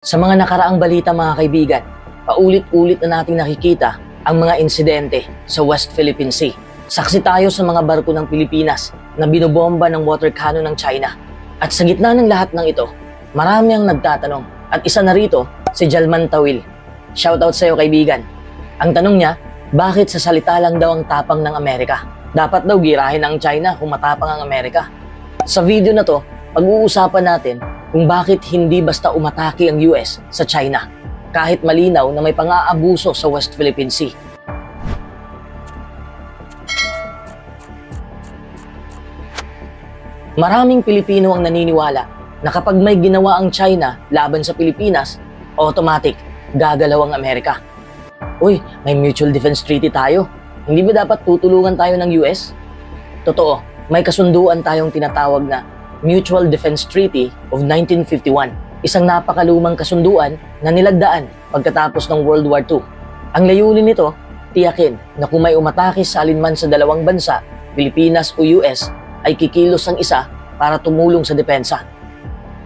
Sa mga nakaraang balita mga kaibigan, paulit-ulit na nating nakikita ang mga insidente sa West Philippine Sea. Saksi tayo sa mga barko ng Pilipinas na binobomba ng water cannon ng China. At sa gitna ng lahat ng ito, marami ang nagtatanong. At isa na rito, si Jalman Tawil. Shoutout sa iyo kaibigan. Ang tanong niya, bakit sa salita lang daw ang tapang ng Amerika? Dapat daw girahin ang China kung matapang ang Amerika. Sa video na to, pag-uusapan natin kung bakit hindi basta umatake ang US sa China kahit malinaw na may pang-aabuso sa West Philippine Sea. Maraming Pilipino ang naniniwala na kapag may ginawa ang China laban sa Pilipinas, automatic, gagalaw ang Amerika. Uy, may mutual defense treaty tayo. Hindi ba dapat tutulungan tayo ng US? Totoo, may kasunduan tayong tinatawag na Mutual Defense Treaty of 1951, isang napakalumang kasunduan na nilagdaan pagkatapos ng World War II. Ang layunin nito, tiyakin na kung may umatake sa alinman sa dalawang bansa, Pilipinas o US, ay kikilos ang isa para tumulong sa depensa.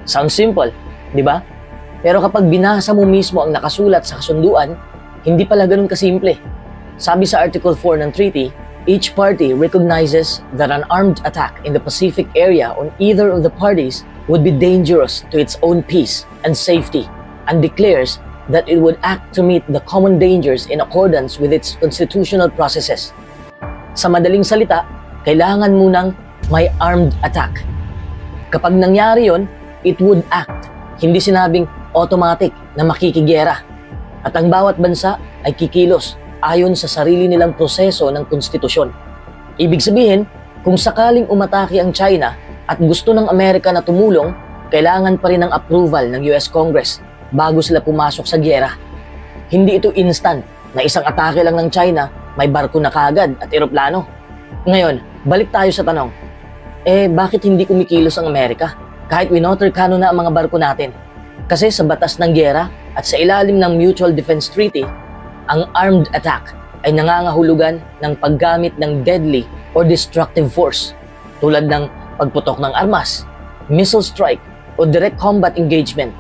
Sounds simple, di ba? Pero kapag binasa mo mismo ang nakasulat sa kasunduan, hindi pala ganun kasimple. Sabi sa Article 4 ng treaty, each party recognizes that an armed attack in the Pacific area on either of the parties would be dangerous to its own peace and safety and declares that it would act to meet the common dangers in accordance with its constitutional processes. Sa madaling salita, kailangan munang may armed attack. Kapag nangyari yon, it would act. Hindi sinabing automatic na makikigera. At ang bawat bansa ay kikilos ayon sa sarili nilang proseso ng konstitusyon. Ibig sabihin, kung sakaling umatake ang China at gusto ng Amerika na tumulong, kailangan pa rin ng approval ng US Congress bago sila pumasok sa gyera. Hindi ito instant na isang atake lang ng China, may barko na kagad at eroplano. Ngayon, balik tayo sa tanong. Eh, bakit hindi kumikilos ang Amerika? Kahit winoter cannon na ang mga barko natin. Kasi sa batas ng gyera at sa ilalim ng Mutual Defense Treaty, ang armed attack ay nangangahulugan ng paggamit ng deadly or destructive force tulad ng pagputok ng armas, missile strike, o direct combat engagement.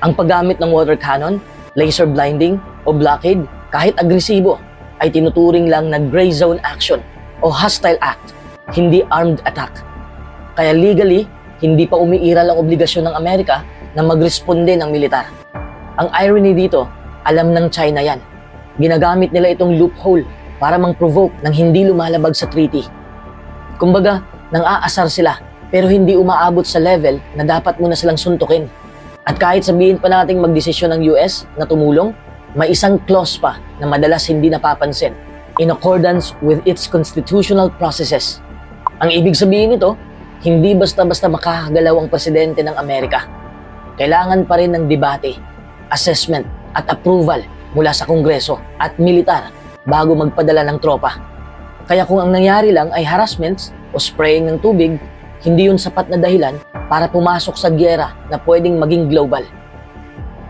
Ang paggamit ng water cannon, laser blinding, o blockade kahit agresibo ay tinuturing lang na gray zone action o hostile act, hindi armed attack. Kaya legally, hindi pa umiiral ang obligasyon ng Amerika na magresponde ng militar. Ang irony dito, alam ng China yan ginagamit nila itong loophole para mang-provoke ng hindi lumalabag sa treaty. Kumbaga, nang aasar sila pero hindi umaabot sa level na dapat mo na silang suntukin. At kahit sabihin pa nating magdesisyon ng US na tumulong, may isang clause pa na madalas hindi napapansin in accordance with its constitutional processes. Ang ibig sabihin nito, hindi basta-basta makakagalaw ang presidente ng Amerika. Kailangan pa rin ng debate, assessment at approval mula sa Kongreso at militar bago magpadala ng tropa. Kaya kung ang nangyari lang ay harassments o spraying ng tubig, hindi yun sapat na dahilan para pumasok sa gyera na pwedeng maging global.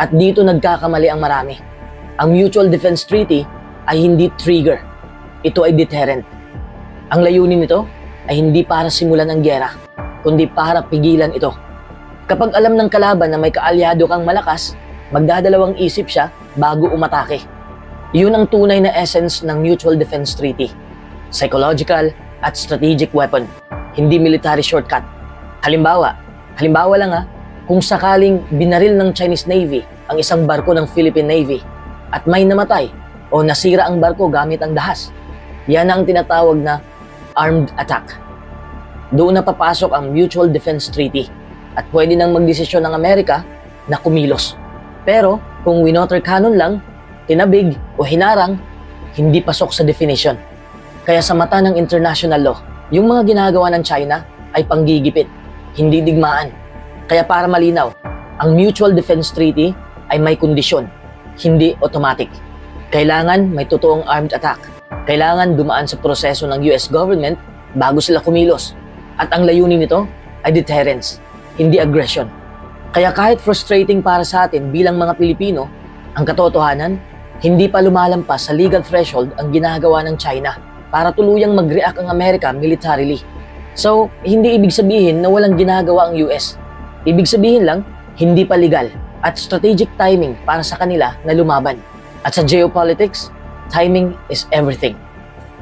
At dito nagkakamali ang marami. Ang Mutual Defense Treaty ay hindi trigger. Ito ay deterrent. Ang layunin nito ay hindi para simulan ang gyera, kundi para pigilan ito. Kapag alam ng kalaban na may kaalyado kang malakas, magdadalawang isip siya bago umatake. Yun ang tunay na essence ng Mutual Defense Treaty. Psychological at strategic weapon, hindi military shortcut. Halimbawa, halimbawa lang ha, kung sakaling binaril ng Chinese Navy ang isang barko ng Philippine Navy at may namatay o nasira ang barko gamit ang dahas, yan ang tinatawag na armed attack. Doon na papasok ang Mutual Defense Treaty at pwede nang magdesisyon ng Amerika na kumilos. Pero kung winoter cannon lang, tinabig o hinarang, hindi pasok sa definition. Kaya sa mata ng international law, yung mga ginagawa ng China ay panggigipit, hindi digmaan. Kaya para malinaw, ang Mutual Defense Treaty ay may kondisyon, hindi automatic. Kailangan may totoong armed attack. Kailangan dumaan sa proseso ng US government bago sila kumilos. At ang layunin nito ay deterrence, hindi aggression. Kaya kahit frustrating para sa atin bilang mga Pilipino, ang katotohanan, hindi pa lumalampas sa legal threshold ang ginagawa ng China para tuluyang mag-react ang Amerika militarily. So, hindi ibig sabihin na walang ginagawa ang US. Ibig sabihin lang, hindi pa legal at strategic timing para sa kanila na lumaban. At sa geopolitics, timing is everything.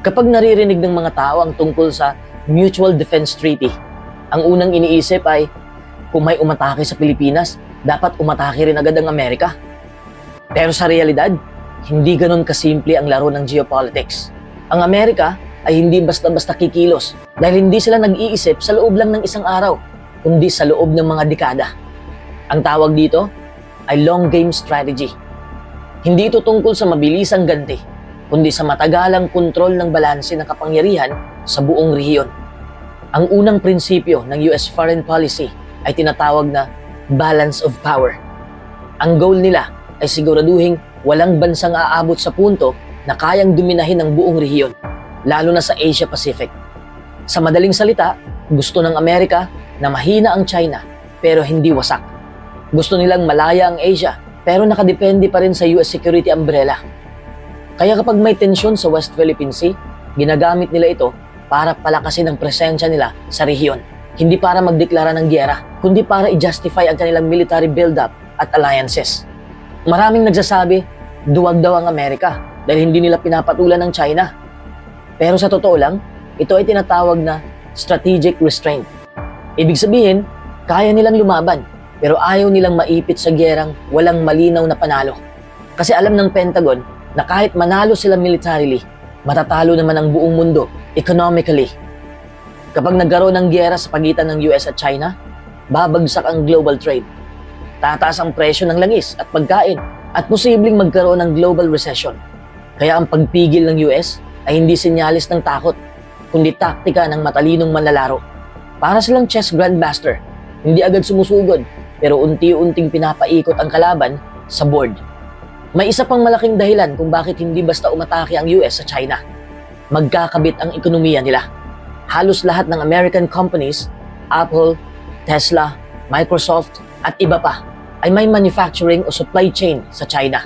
Kapag naririnig ng mga tao ang tungkol sa Mutual Defense Treaty, ang unang iniisip ay kung may umatake sa Pilipinas, dapat umatake rin agad ang Amerika. Pero sa realidad, hindi ganun kasimple ang laro ng geopolitics. Ang Amerika ay hindi basta-basta kikilos dahil hindi sila nag-iisip sa loob lang ng isang araw, kundi sa loob ng mga dekada. Ang tawag dito ay long game strategy. Hindi ito tungkol sa mabilisang ganti, kundi sa matagalang kontrol ng balanse ng kapangyarihan sa buong rehiyon. Ang unang prinsipyo ng US foreign policy ay tinatawag na balance of power. Ang goal nila ay siguraduhin walang bansang aabot sa punto na kayang dominahin ang buong rehiyon, lalo na sa Asia Pacific. Sa madaling salita, gusto ng Amerika na mahina ang China pero hindi wasak. Gusto nilang malaya ang Asia pero nakadepende pa rin sa US security umbrella. Kaya kapag may tensyon sa West Philippine Sea, ginagamit nila ito para palakasin ang presensya nila sa rehiyon. Hindi para magdeklara ng gyera, kundi para i-justify ang kanilang military build-up at alliances. Maraming nagsasabi, duwag daw ang Amerika dahil hindi nila pinapatulan ng China. Pero sa totoo lang, ito ay tinatawag na strategic restraint. Ibig sabihin, kaya nilang lumaban pero ayaw nilang maipit sa gyerang walang malinaw na panalo. Kasi alam ng Pentagon na kahit manalo sila militarily, matatalo naman ang buong mundo economically. Kapag nagkaroon ng gyera sa pagitan ng US at China, babagsak ang global trade. Tataas ang presyo ng langis at pagkain at posibleng magkaroon ng global recession. Kaya ang pagpigil ng US ay hindi sinyalis ng takot, kundi taktika ng matalinong manlalaro. Para silang chess grandmaster, hindi agad sumusugod pero unti-unting pinapaikot ang kalaban sa board. May isa pang malaking dahilan kung bakit hindi basta umatake ang US sa China. Magkakabit ang ekonomiya nila. Halos lahat ng American companies, Apple, Tesla, Microsoft at iba pa ay may manufacturing o supply chain sa China.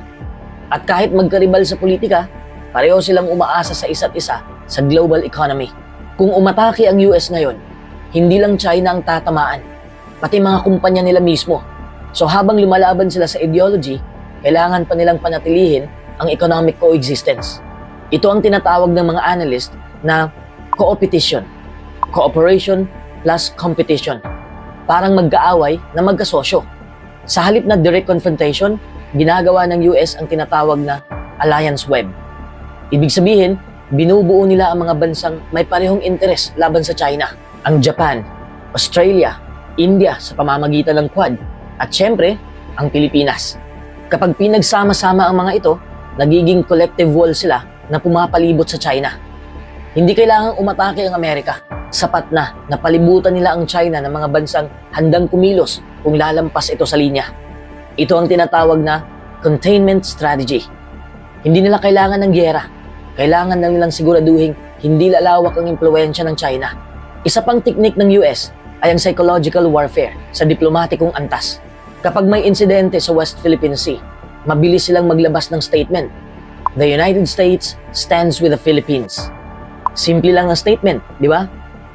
At kahit magkaribal sa politika, pareho silang umaasa sa isa't isa sa global economy. Kung umatake ang US ngayon, hindi lang China ang tatamaan, pati mga kumpanya nila mismo. So habang lumalaban sila sa ideology, kailangan pa nilang panatilihin ang economic coexistence. Ito ang tinatawag ng mga analyst na coopetition. Cooperation plus competition. Parang magkaaway na magkasosyo. Sa halip na direct confrontation, ginagawa ng US ang tinatawag na alliance web. Ibig sabihin, binubuo nila ang mga bansang may parehong interes laban sa China. Ang Japan, Australia, India sa pamamagitan ng Quad, at syempre, ang Pilipinas. Kapag pinagsama-sama ang mga ito, nagiging collective wall sila na pumapalibot sa China. Hindi kailangang umatake ang Amerika. Sapat na na palibutan nila ang China ng mga bansang handang kumilos kung lalampas ito sa linya. Ito ang tinatawag na containment strategy. Hindi nila kailangan ng gyera. Kailangan lang nilang siguraduhin hindi lalawak ang impluensya ng China. Isa pang teknik ng US ay ang psychological warfare sa diplomatikong antas. Kapag may insidente sa West Philippine Sea, mabilis silang maglabas ng statement. The United States stands with the Philippines. Simple lang ang statement, di ba?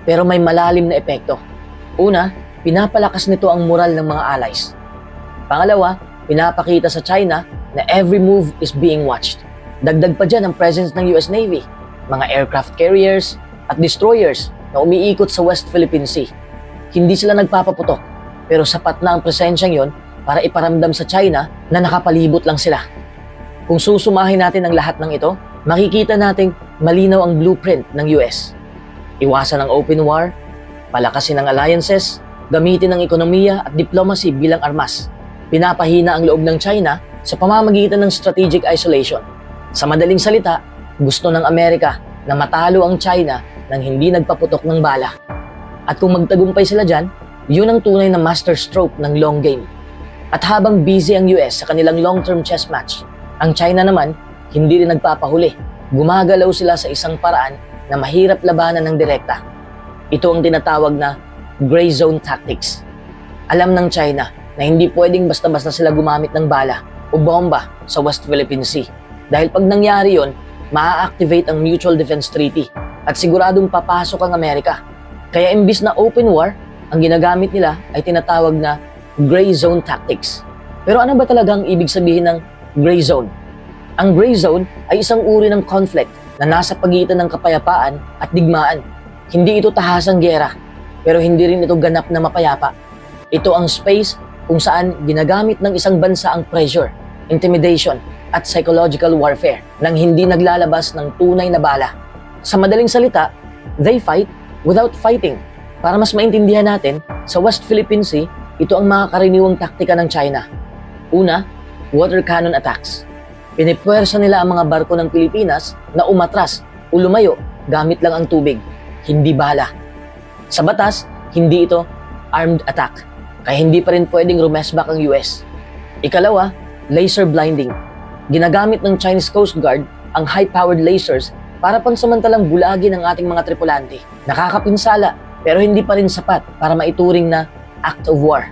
Pero may malalim na epekto. Una, pinapalakas nito ang moral ng mga allies. Pangalawa, pinapakita sa China na every move is being watched. Dagdag pa dyan ang presence ng US Navy, mga aircraft carriers at destroyers na umiikot sa West Philippine Sea. Hindi sila nagpapaputok, pero sapat na ang presensyang yon para iparamdam sa China na nakapalibot lang sila. Kung susumahin natin ang lahat ng ito, makikita nating malinaw ang blueprint ng US. Iwasan ang open war, palakasin ang alliances, gamitin ang ekonomiya at diplomacy bilang armas. Pinapahina ang loob ng China sa pamamagitan ng strategic isolation. Sa madaling salita, gusto ng Amerika na matalo ang China nang hindi nagpaputok ng bala. At kung magtagumpay sila dyan, yun ang tunay na master stroke ng long game. At habang busy ang US sa kanilang long-term chess match, ang China naman hindi rin nagpapahuli. Gumagalaw sila sa isang paraan na mahirap labanan ng direkta. Ito ang tinatawag na gray zone tactics. Alam ng China na hindi pwedeng basta-basta sila gumamit ng bala o bomba sa West Philippine Sea. Dahil pag nangyari yon, maa-activate ang Mutual Defense Treaty at siguradong papasok ang Amerika. Kaya imbis na open war, ang ginagamit nila ay tinatawag na gray zone tactics. Pero ano ba talaga ang ibig sabihin ng gray zone? Ang gray zone ay isang uri ng conflict na nasa pagitan ng kapayapaan at digmaan. Hindi ito tahasang gera, pero hindi rin ito ganap na mapayapa. Ito ang space kung saan ginagamit ng isang bansa ang pressure, intimidation, at psychological warfare nang hindi naglalabas ng tunay na bala. Sa madaling salita, they fight without fighting. Para mas maintindihan natin, sa West Philippine Sea, ito ang mga karaniwang taktika ng China. Una, water cannon attacks. Pinipwersa nila ang mga barko ng Pilipinas na umatras o lumayo gamit lang ang tubig, hindi bala. Sa batas, hindi ito armed attack, kaya hindi pa rin pwedeng rumesbak ang US. Ikalawa, laser blinding. Ginagamit ng Chinese Coast Guard ang high-powered lasers para pansamantalang bulagin ang ating mga tripulante. Nakakapinsala pero hindi pa rin sapat para maituring na act of war.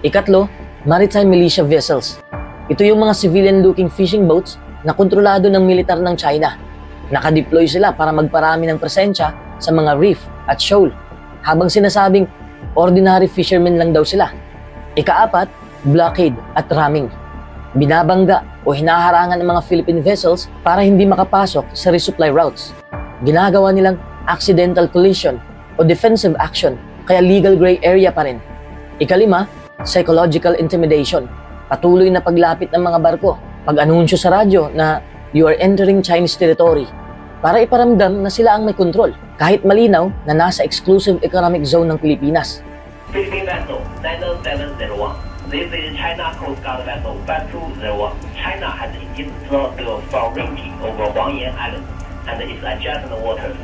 Ikatlo, maritime militia vessels. Ito yung mga civilian-looking fishing boats na kontrolado ng militar ng China. Nakadeploy sila para magparami ng presensya sa mga reef at shoal, habang sinasabing ordinary fishermen lang daw sila. Ikaapat, blockade at ramming. Binabangga o hinaharangan ng mga Philippine vessels para hindi makapasok sa resupply routes. Ginagawa nilang accidental collision o defensive action, kaya legal gray area pa rin. Ikalima, psychological intimidation. Patuloy na paglapit ng mga barko pag anunsyo sa radyo na you are entering Chinese territory para iparamdam na sila ang may kontrol kahit malinaw na nasa exclusive economic zone ng Pilipinas. Philippine vessel 9701. This is China Coast Guard vessel 5201. China has installed the sovereignty over Wangyan Island and its adjacent waters.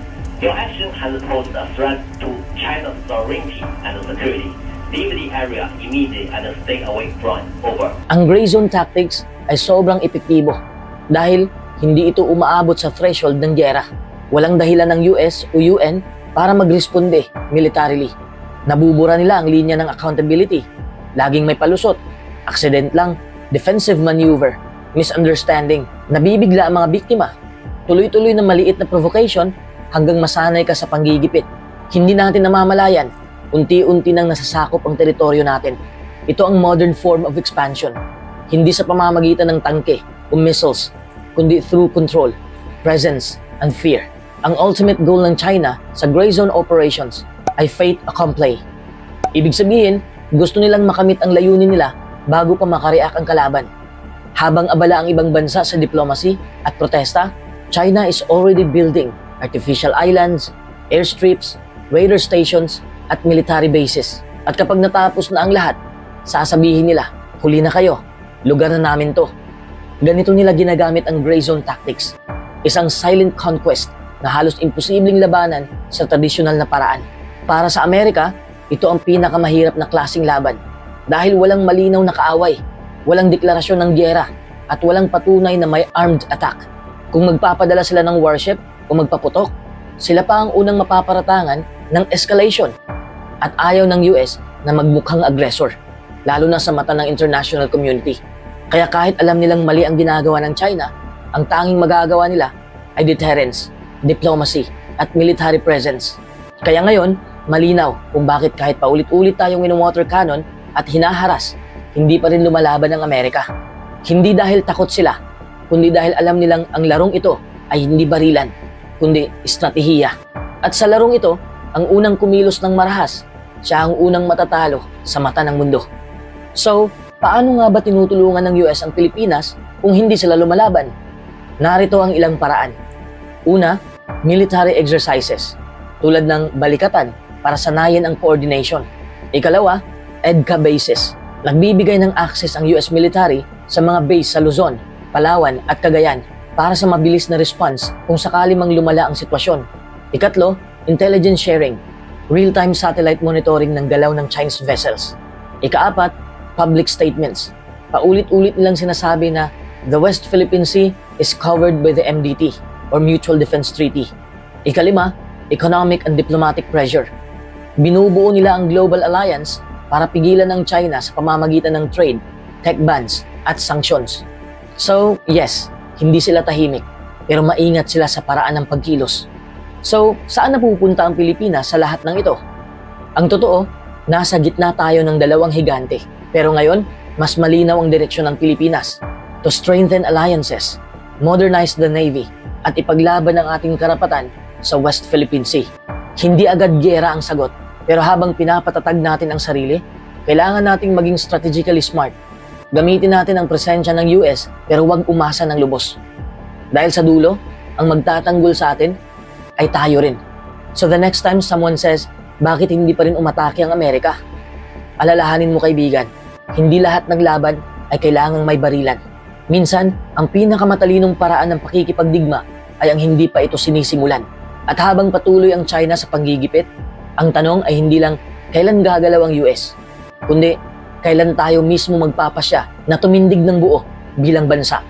Your action has posed a threat to China's sovereignty and security. Leave area immediately and stay away from. Over. Ang gray zone tactics ay sobrang epektibo dahil hindi ito umaabot sa threshold ng gyera. Walang dahilan ng US o UN para magresponde militarily. Nabubura nila ang linya ng accountability. Laging may palusot, accident lang, defensive maneuver, misunderstanding, nabibigla ang mga biktima. Tuloy-tuloy na maliit na provocation hanggang masanay ka sa panggigipit. Hindi natin namamalayan, unti-unti nang nasasakop ang teritoryo natin. Ito ang modern form of expansion. Hindi sa pamamagitan ng tangke o missiles, kundi through control, presence, and fear. Ang ultimate goal ng China sa gray zone operations ay fait accompli. Ibig sabihin, gusto nilang makamit ang layunin nila bago pa makareact ang kalaban. Habang abala ang ibang bansa sa diplomacy at protesta, China is already building artificial islands, airstrips, radar stations, at military bases. At kapag natapos na ang lahat, sasabihin nila, huli na kayo, lugar na namin to. Ganito nila ginagamit ang gray zone tactics, isang silent conquest na halos imposibleng labanan sa tradisyonal na paraan. Para sa Amerika, ito ang pinakamahirap na klasing laban dahil walang malinaw na kaaway, walang deklarasyon ng gyera, at walang patunay na may armed attack. Kung magpapadala sila ng warship o magpaputok, sila pa ang unang mapaparatangan ng escalation at ayaw ng US na magmukhang aggressor, lalo na sa mata ng international community. Kaya kahit alam nilang mali ang ginagawa ng China, ang tanging magagawa nila ay deterrence, diplomacy, at military presence. Kaya ngayon, malinaw kung bakit kahit paulit-ulit tayong water cannon at hinaharas, hindi pa rin lumalaban ng Amerika. Hindi dahil takot sila, kundi dahil alam nilang ang larong ito ay hindi barilan, kundi estratehiya. At sa larong ito, ang unang kumilos ng marahas, siya ang unang matatalo sa mata ng mundo. So, paano nga ba tinutulungan ng US ang Pilipinas kung hindi sila lumalaban? Narito ang ilang paraan. Una, military exercises, tulad ng balikatan para sanayin ang coordination. Ikalawa, EDCA bases. Nagbibigay ng access ang US military sa mga base sa Luzon, Palawan at Cagayan para sa mabilis na response kung sakali mang lumala ang sitwasyon. Ikatlo, intelligence sharing. Real-time satellite monitoring ng galaw ng Chinese vessels. Ikaapat, public statements. Paulit-ulit nilang sinasabi na the West Philippine Sea is covered by the MDT or Mutual Defense Treaty. Ikalima, economic and diplomatic pressure. Binubuo nila ang Global Alliance para pigilan ng China sa pamamagitan ng trade, tech bans, at sanctions. So, yes, hindi sila tahimik, pero maingat sila sa paraan ng pagkilos. So, saan napupunta ang Pilipinas sa lahat ng ito? Ang totoo, nasa gitna tayo ng dalawang higante. Pero ngayon, mas malinaw ang direksyon ng Pilipinas to strengthen alliances, modernize the Navy, at ipaglaban ang ating karapatan sa West Philippine Sea. Hindi agad gera ang sagot, pero habang pinapatatag natin ang sarili, kailangan nating maging strategically smart. Gamitin natin ang presensya ng US pero huwag umasa ng lubos. Dahil sa dulo, ang magtatanggol sa atin ay tayo rin. So the next time someone says, bakit hindi pa rin umatake ang Amerika? Alalahanin mo kaibigan, hindi lahat ng laban ay kailangang may barilan. Minsan, ang pinakamatalinong paraan ng pakikipagdigma ay ang hindi pa ito sinisimulan. At habang patuloy ang China sa panggigipit, ang tanong ay hindi lang kailan gagalaw ang US, kundi kailan tayo mismo magpapasya na tumindig ng buo bilang bansa.